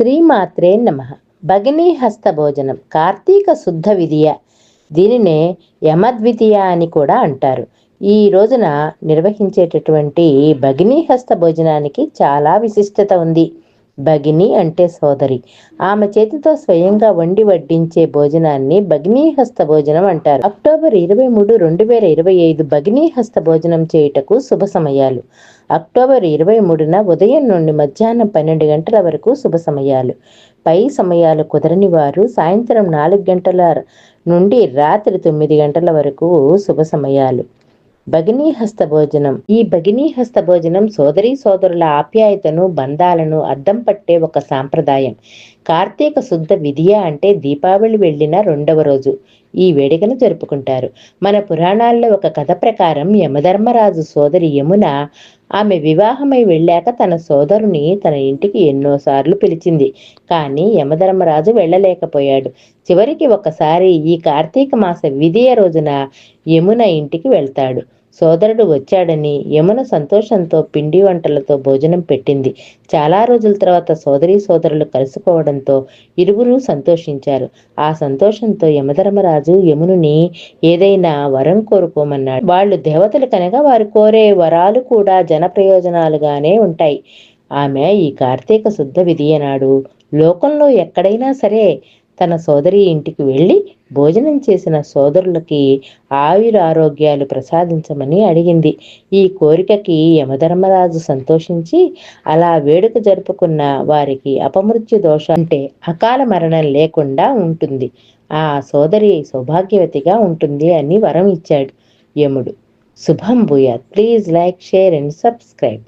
శ్రీమాత్రే నమ. భగినీ హస్త భోజనం కార్తీక శుద్ధ విధియ దీనినే యమద్వితీయ అని కూడా అంటారు. ఈ రోజున నిర్వహించేటటువంటి భగినీ హస్త భోజనానికి చాలా విశిష్టత ఉంది. భగిని అంటే సోదరి. ఆమె చేతితో స్వయంగా వండి వడ్డించే భోజనాన్ని భగినీ హస్త భోజనం అంటారు. అక్టోబర్ ఇరవై మూడు రెండు వేల ఇరవై ఐదు భగినీ హస్త భోజనం చేయుటకు శుభ సమయాలు. అక్టోబర్ ఇరవై మూడున ఉదయం నుండి మధ్యాహ్నం పన్నెండు గంటల వరకు శుభ సమయాలు. పై సమయాలు కుదరని వారు సాయంత్రం నాలుగు గంటల నుండి రాత్రి తొమ్మిది గంటల వరకు శుభ సమయాలు. భగినీ హస్త భోజనం ఈ భగినీ హస్త భోజనం సోదరీ సోదరుల ఆప్యాయతను బంధాలను అద్దం పట్టే ఒక సాంప్రదాయం. కార్తీక శుద్ధ విధియ అంటే దీపావళి వెళ్ళిన రెండవ రోజు. ఈ వేడుకను జరుపుకుంటారు. మన పురాణాల్లో ఒక కథ ప్రకారం యమధర్మరాజు సోదరి యమున ఆమె వివాహమై వెళ్ళాక తన సోదరుని తన ఇంటికి ఎన్నోసార్లు పిలిచింది. కానీ యమధర్మరాజు వెళ్ళలేకపోయాడు. చివరికి ఒకసారి ఈ కార్తీక మాస విధియ రోజున యమున ఇంటికి వెళ్తాడు. సోదరుడు వచ్చాడని యమున సంతోషంతో పిండి వంటలతో భోజనం పెట్టింది. చాలా రోజుల తర్వాత సోదరి సోదరులు కలుసుకోవడంతో ఇరువురు సంతోషించారు. ఆ సంతోషంతో యమధర్మరాజు యమునుని ఏదైనా వరం కోరుకోమన్నాడు. వాళ్ళు దేవతలు కనుక వారు కోరే వరాలు కూడా జన ప్రయోజనాలుగానే ఉంటాయి. ఆమె ఈ కార్తీక శుద్ధ విధియ నాడు లోకంలో ఎక్కడైనా సరే తన సోదరి ఇంటికి వెళ్ళి భోజనం చేసిన సోదరులకి ఆయుర ఆరోగ్యాలు ప్రసాదించమని అడిగింది. ఈ కోరికకి యమధర్మరాజు సంతోషించి అలా వేడుక జరుపుకున్న వారికి అపమృత్యు దోషం అంటే అకాల మరణం లేకుండా ఉంటుంది. ఆ సోదరి సౌభాగ్యవతిగా ఉంటుంది అని వరం ఇచ్చాడు యముడు. శుభం భూయాత్. Please like share and subscribe.